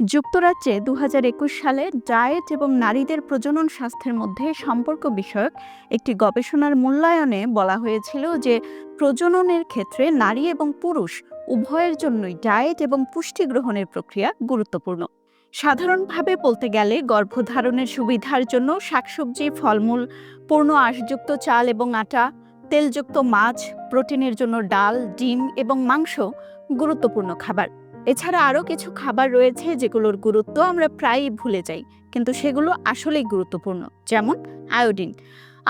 যুক্তরাজ্যে দু হাজার একুশ সালে ডায়েট এবং নারীদের প্রজনন স্বাস্থ্যের মধ্যে সম্পর্ক বিষয়ক একটি গবেষণার মূল্যায়নে বলা হয়েছিল যে প্রজননের ক্ষেত্রে নারী এবং পুরুষ উভয়ের জন্যই ডায়েট এবং পুষ্টি গ্রহণের প্রক্রিয়া গুরুত্বপূর্ণ। সাধারণভাবে বলতে গেলে গর্ভধারণের সুবিধার জন্য শাকসবজি, ফলমূল, পূর্ণ আঁশযুক্ত চাল এবং আটা, তেলযুক্ত মাছ, প্রোটিনের জন্য ডাল, ডিম এবং মাংস গুরুত্বপূর্ণ খাবার। এছাড়া আরও কিছু খাবার রয়েছে যেগুলোর গুরুত্ব আমরা প্রায়ই ভুলে যাই, কিন্তু সেগুলো আসলেই গুরুত্বপূর্ণ, যেমন আয়োডিন।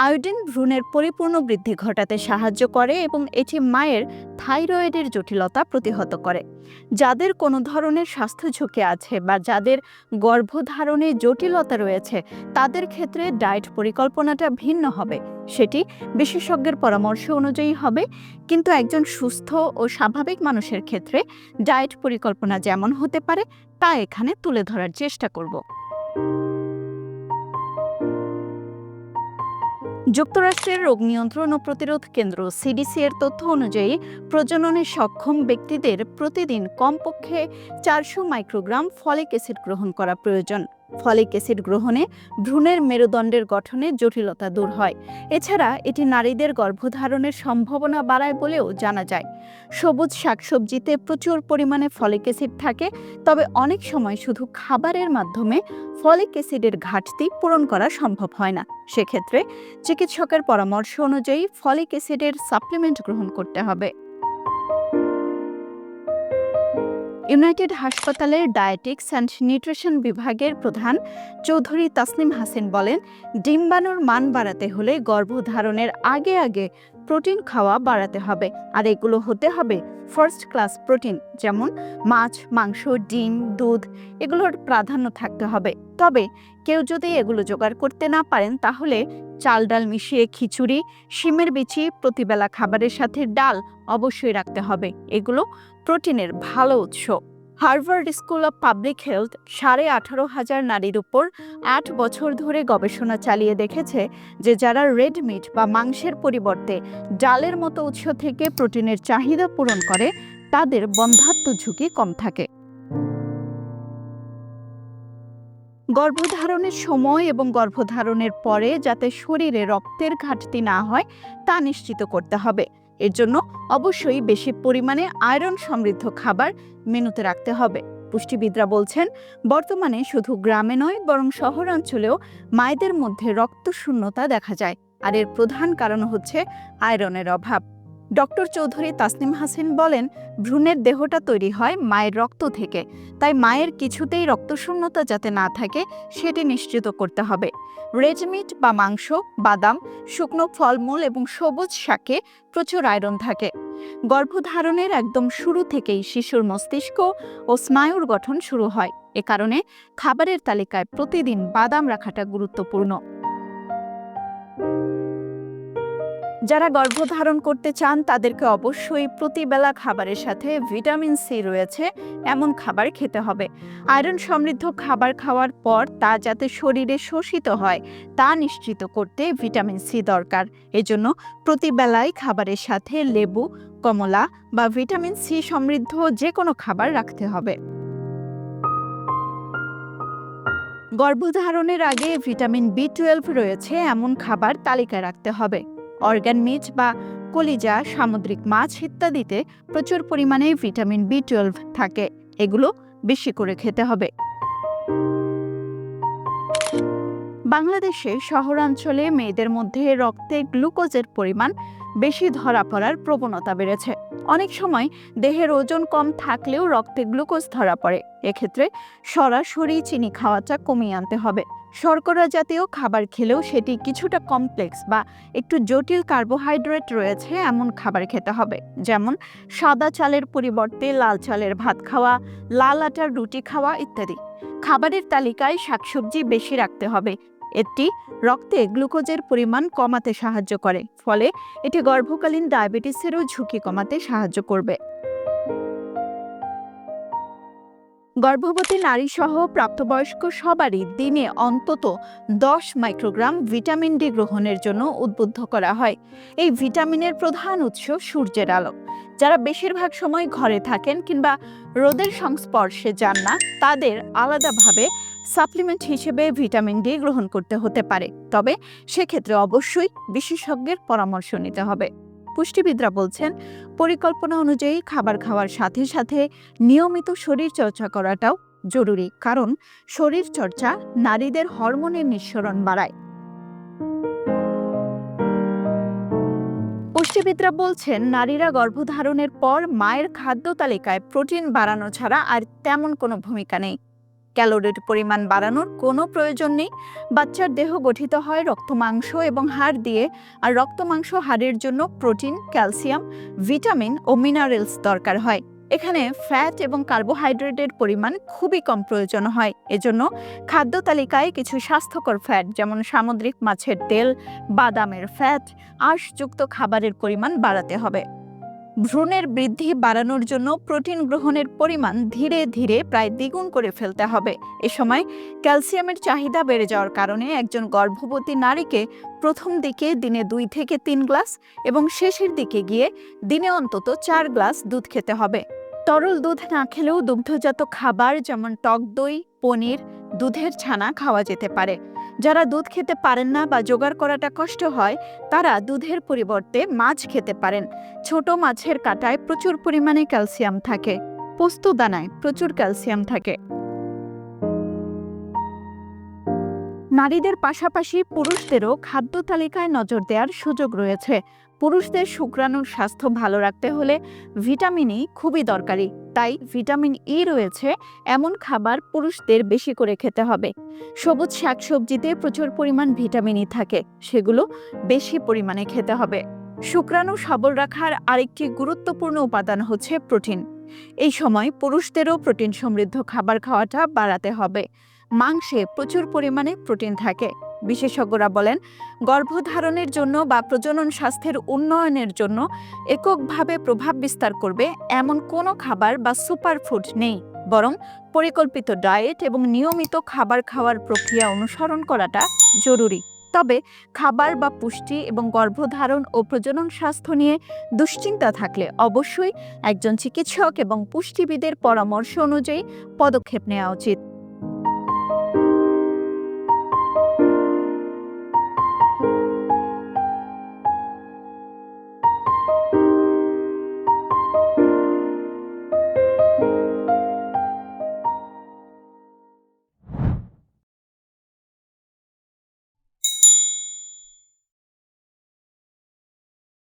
আয়োডিন ভ্রূণের পরিপূর্ণ বৃদ্ধি ঘটাতে সাহায্য করে এবং এটি মায়ের থাইরয়েডের জটিলতা প্রতিহত করে। যাদের কোনো ধরনের স্বাস্থ্য ঝুঁকি আছে বা যাদের গর্ভধারণে জটিলতা রয়েছে, তাদের ক্ষেত্রে ডায়েট পরিকল্পনাটা ভিন্ন হবে। সেটি বিশেষজ্ঞের পরামর্শ অনুযায়ী হবে। কিন্তু একজন সুস্থ ও স্বাভাবিক মানুষের ক্ষেত্রে ডায়েট পরিকল্পনা যেমন হতে পারে, তা এখানে তুলে ধরার চেষ্টা করব। যুক্তরাষ্ট্রের রোগ নিয়ন্ত্রণ ও প্রতিরোধ কেন্দ্র সিডিসি এর তথ্য অনুযায়ী প্রজননে সক্ষম ব্যক্তিদের প্রতিদিন কমপক্ষে চারশো মাইক্রোগ্রাম ফলিক অ্যাসিড গ্রহণ করা প্রয়োজন। ফলিক অ্যাসিড গ্রহণে ভ্রূণের মেরুদণ্ডের গঠনে জটিলতা দূর হয়। এছাড়া এটি নারীদের গর্ভধারণের সম্ভাবনা বাড়ায় বলেও জানা যায়। সবুজ শাকসবজিতে প্রচুর পরিমাণে ফলিক অ্যাসিড থাকে, তবে অনেক সময় শুধু খাবারের মাধ্যমে ফলিক অ্যাসিডের ঘাটতি পূরণ করা সম্ভব হয় না। সেক্ষেত্রে চিকিৎসকের পরামর্শ অনুযায়ী ফলিক অ্যাসিডের সাপ্লিমেন্ট গ্রহণ করতে হবে। ইউনাইটেড হাসপাতালের ডায়েটিক্স অ্যান্ড নিউট্রিশন বিভাগের প্রধান চৌধুরী তাসনিম হাসিন বলেন, ডিম্বাণুর মান বাড়াতে হলে গর্ভধারণের আগে আগে প্রোটিন খাওয়া বাড়াতে হবে। আর এগুলো হতে হবে ফার্স্ট ক্লাস প্রোটিন যেমন মাছ, মাংস, ডিম, দুধ, এগুলোর প্রাধান্য থাকতে হবে। তবে কেউ যদি এগুলো জোগাড় করতে না পারেন, তাহলে চাল ডাল মিশিয়ে খিচুড়ি, শিমের বিচি, প্রতিবেলা খাবারের সাথে ডাল অবশ্যই রাখতে হবে। এগুলো প্রোটিনের ভালো উৎস। Harvard school of public health সাড়ে আঠারো হাজার নারীর উপর আট বছর ধরে গবেষণা চালিয়ে দেখেছে যে যারা রেড মিট বা মাংসের পরিবর্তে ডালের মতো উৎস থেকে প্রোটিনের চাহিদা পূরণ করে, তাদের বন্ধাত্ম ঝুঁকি কম থাকে। গর্ভধারণের সময় এবং গর্ভধারণের পরে যাতে শরীরে রক্তের ঘাটতি না হয়, তা নিশ্চিত করতে হবে। এর জন্য অবশ্যই বেশি পরিমাণে আয়রন সমৃদ্ধ খাবার মেনুতে রাখতে হবে। পুষ্টিবিদরা বলছেন, বর্তমানে শুধু গ্রামে নয়, বরং শহরাঞ্চলেও মায়েদের মধ্যে রক্ত শূন্যতা দেখা যায়। আর এর প্রধান কারণ হচ্ছে আয়রনের অভাব। ডক্টর চৌধুরী তাসনিম হাসিন বলেন, ভ্রূণের দেহটা তৈরি হয় মায়ের রক্ত থেকে। তাই মায়ের কিছুতেই রক্তশূন্যতা যাতে না থাকে, সেটি নিশ্চিত করতে হবে। রেডমিট বা মাংস, বাদাম, শুকনো ফলমূল এবং সবুজ শাকে প্রচুর আয়রন থাকে। গর্ভধারণের একদম শুরু থেকেই শিশুর মস্তিষ্ক ও স্নায়ুর গঠন শুরু হয়। এ কারণে খাবারের তালিকায় প্রতিদিন বাদাম রাখাটা গুরুত্বপূর্ণ। যারা গর্ভধারণ করতে চান, তাদেরকে অবশ্যই প্রতিবেলা খাবারের সাথে ভিটামিন সি রয়েছে, এমন খাবার খেতে হবে। আয়রন সমৃদ্ধ খাবার খাওয়ার পর তা যাতে শরীরে শোষিত হয়, তা নিশ্চিত করতে ভিটামিন সি দরকার। এজন্য প্রতিবেলায় খাবারের সাথে লেবু, কমলা বা ভিটামিন সি সমৃদ্ধ যে কোনো খাবার রাখতে হবে। গর্ভধারণের আগে ভিটামিন বি টুয়েলভ রয়েছে, এমন খাবার তালিকায় রাখতে হবে। অর্গান মিট বা কলিজা, সামুদ্রিক মাছ ইত্যাদিতে প্রচুর পরিমাণে ভিটামিন বি টুয়েলভ থাকে। এগুলো বেশি করে খেতে হবে। বাংলাদেশে শহরাঞ্চলে মেয়েদের মধ্যে রক্তে গ্লুকোজের পরিমাণ বেশি ধরা পড়ার প্রবণতা বেড়েছে। অনেক সময় দেহের ওজন কম থাকলেও রক্তে গ্লুকোজ ধরা পড়ে। এক্ষেত্রে সরাসরি চিনি খাওয়াটা কমিয়ে আনতে হবে। শর্করা জাতীয় খাবার খেলেও সেটি কিছুটা কমপ্লেক্স বা একটু জটিল কার্বোহাইড্রেট রয়েছে এমন খাবার খেতে হবে। যেমন সাদা চালের পরিবর্তে লাল চালের ভাত খাওয়া, লাল আটার রুটি খাওয়া ইত্যাদি। খাবারের তালিকায় শাকসবজি বেশি রাখতে হবে। এটি রক্তে গ্লুকোজের পরিমাণ কমাতে সাহায্য করে, ফলে এটি গর্ভকালীন ডায়াবেটিসেরও ঝুঁকি কমাতে সাহায্য করবে। গর্ভবতী নারী সহ প্রাপ্তবয়স্ক সবারই দিনে অন্তত দশ মাইক্রোগ্রাম ভিটামিন ডি গ্রহণের জন্য উদ্বুদ্ধ করা হয়। এই ভিটামিনের প্রধান উৎস সূর্যের আলো। যারা বেশিরভাগ সময় ঘরে থাকেন কিংবা রোদের সংস্পর্শে যান না, তাদের আলাদাভাবে সাপ্লিমেন্ট হিসেবে ভিটামিন ডি গ্রহণ করতে হতে পারে। তবে সেক্ষেত্রে অবশ্যই বিশেষজ্ঞের পরামর্শ নিতে হবে। পুষ্টিবিদরা বলছেন, পরিকল্পনা অনুযায়ী খাবার খাওয়ার সাথে সাথে নিয়মিত শরীর চর্চা করাটাও জরুরি, কারণ শরীর চর্চা নারীদের হরমোনের নিঃসরণ বাড়ায়। পুষ্টিবিদরা বলছেন, নারীরা গর্ভধারণের পর মায়ের খাদ্য তালিকায় প্রোটিন বাড়ানো ছাড়া আর তেমন কোনো ভূমিকা নেই। ক্যালোরির পরিমাণ বাড়ানোর কোনো প্রয়োজন নেই। বাচ্চার দেহ গঠিত হয় রক্ত মাংস এবং হাড় দিয়ে আর রক্ত মাংস হাড়ের জন্য প্রোটিন ক্যালসিয়াম ভিটামিন ও মিনারেলস দরকার হয়। এখানে ফ্যাট এবং কার্বোহাইড্রেটের পরিমাণ খুবই কম প্রয়োজন হয়। এজন্য খাদ্য তালিকায় কিছু স্বাস্থ্যকর ফ্যাট যেমন সামুদ্রিক মাছের তেল বাদামের ফ্যাট আঁশযুক্ত খাবারের পরিমাণ বাড়াতে হবে। ভ্রূণের বৃদ্ধি বাড়ানোর জন্য প্রোটিন গ্রহণের পরিমাণ ধীরে ধীরে প্রায় দ্বিগুণ করে ফেলতে হবে। এ সময় ক্যালসিয়ামের চাহিদা বেড়ে যাওয়ার কারণে একজন গর্ভবতী নারীকে প্রথম দিকে দিনে দুই থেকে তিন গ্লাস এবং শেষের দিকে গিয়ে দিনে অন্তত চার গ্লাস দুধ খেতে হবে। তরল দুধ না খেলেও দুগ্ধজাত খাবার যেমন টক দই, পনির, দুধের ছানা খাওয়া যেতে পারে। যারা দুধ খেতে পারেন না বা জোগাড় করাটা কষ্ট হয়, তারা দুধের পরিবর্তে মাছ খেতে পারেন। ছোট মাছের কাটায় প্রচুর পরিমাণে ক্যালসিয়াম থাকে। পোস্ত দানায় প্রচুর ক্যালসিয়াম থাকে। নারীদের পাশাপাশি পুরুষদেরও খাদ্য তালিকায় নজর দেওয়ার সুযোগ রয়েছে। পুরুষদের শুক্রাণুর স্বাস্থ্য ভালো রাখতে হলে ভিটামিনই খুবই দরকারি। তাই ভিটামিন ই রয়েছে, এমন খাবার পুরুষদের বেশি করে খেতে হবে। সবুজ শাকসবজিতে প্রচুর পরিমাণ ভিটামিন ই থাকে, সেগুলো বেশি পরিমাণে খেতে হবে। শুক্রাণু সবল রাখার আরেকটি গুরুত্বপূর্ণ উপাদান হচ্ছে প্রোটিন। এই সময় পুরুষদেরও প্রোটিন সমৃদ্ধ খাবার খাওয়াটা বাড়াতে হবে। মাংসে প্রচুর পরিমাণে প্রোটিন থাকে। বিশেষজ্ঞরা বলেন, গর্ভধারণের জন্য বা প্রজনন স্বাস্থ্যের উন্নয়নের জন্য এককভাবে প্রভাব বিস্তার করবে এমন কোনো খাবার বা সুপারফুড নেই। বরং পরিকল্পিত ডায়েট এবং নিয়মিত খাবার খাওয়ার প্রক্রিয়া অনুসরণ করাটা জরুরি। তবে খাবার বা পুষ্টি এবং গর্ভধারণ ও প্রজনন স্বাস্থ্য নিয়ে দুশ্চিন্তা থাকলে অবশ্যই একজন চিকিৎসক এবং পুষ্টিবিদের পরামর্শ অনুযায়ী পদক্ষেপ নেওয়া উচিত।